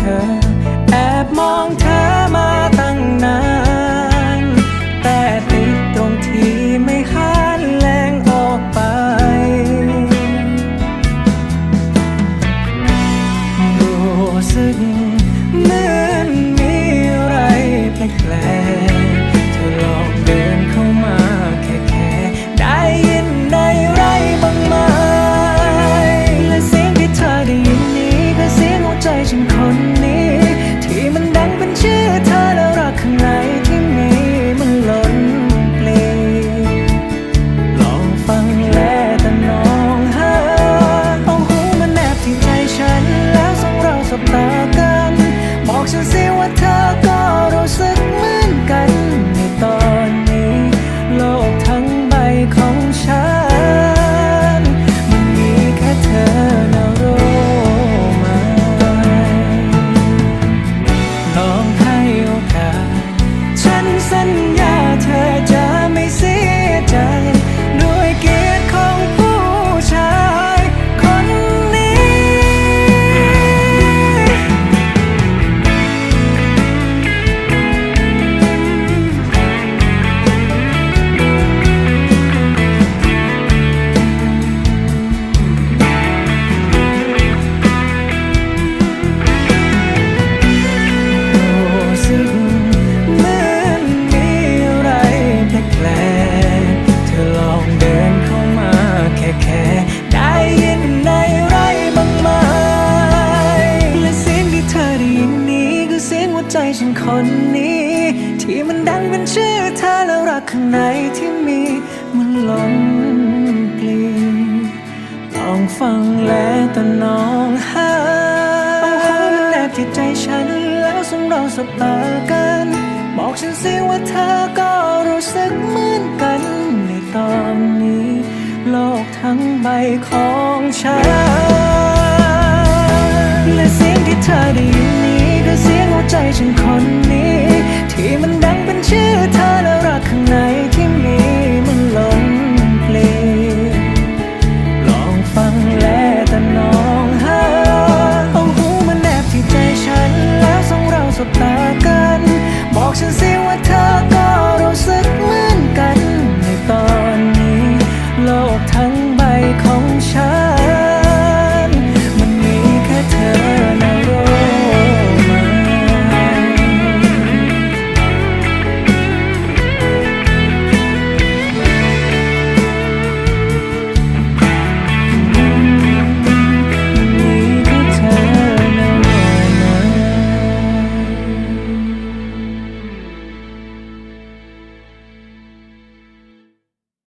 เธอ แอบมองเธอมาตั้งนาน แต่ติดตรงที่ไม่หันแรงออกไป รู้สึก ใจฉันคนนี้ ที่มันดังเป็นชื่อเธอแล้วรักข้างในที่มีมันล้นกลีต้องฟังและตะนองฮ่าเอาคองมันแนบที่ใจฉันแล้วสงเราสบตากัน บอกฉันสิว่าเธอก็รู้สึกเหมือนกันในตอนนี้ โลกทั้งใบของฉันและเสียงที่เธอได้ ใจฉันคน